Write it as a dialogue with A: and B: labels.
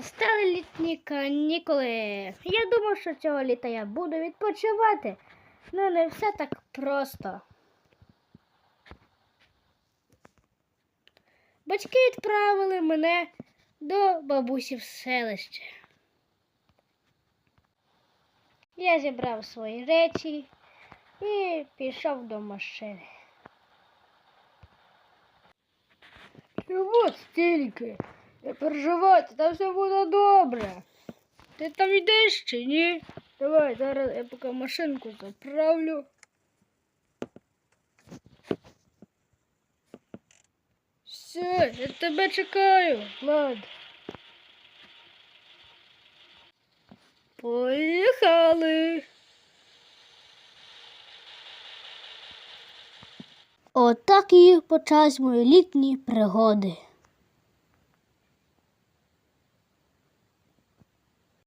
A: Настали літні канікули. Я думав, що цього літа я буду відпочивати. Ну не все так просто. Батьки відправили мене до бабусі в селище. Я зібрав свої речі і пішов до машини. Чого стільки? Не переживайте, там все буде добре. Ти там йдеш чи ні? Давай, зараз я поки машинку заправлю. Все, я тебе чекаю, Влад. Поїхали. Отак і почались мої літні пригоди.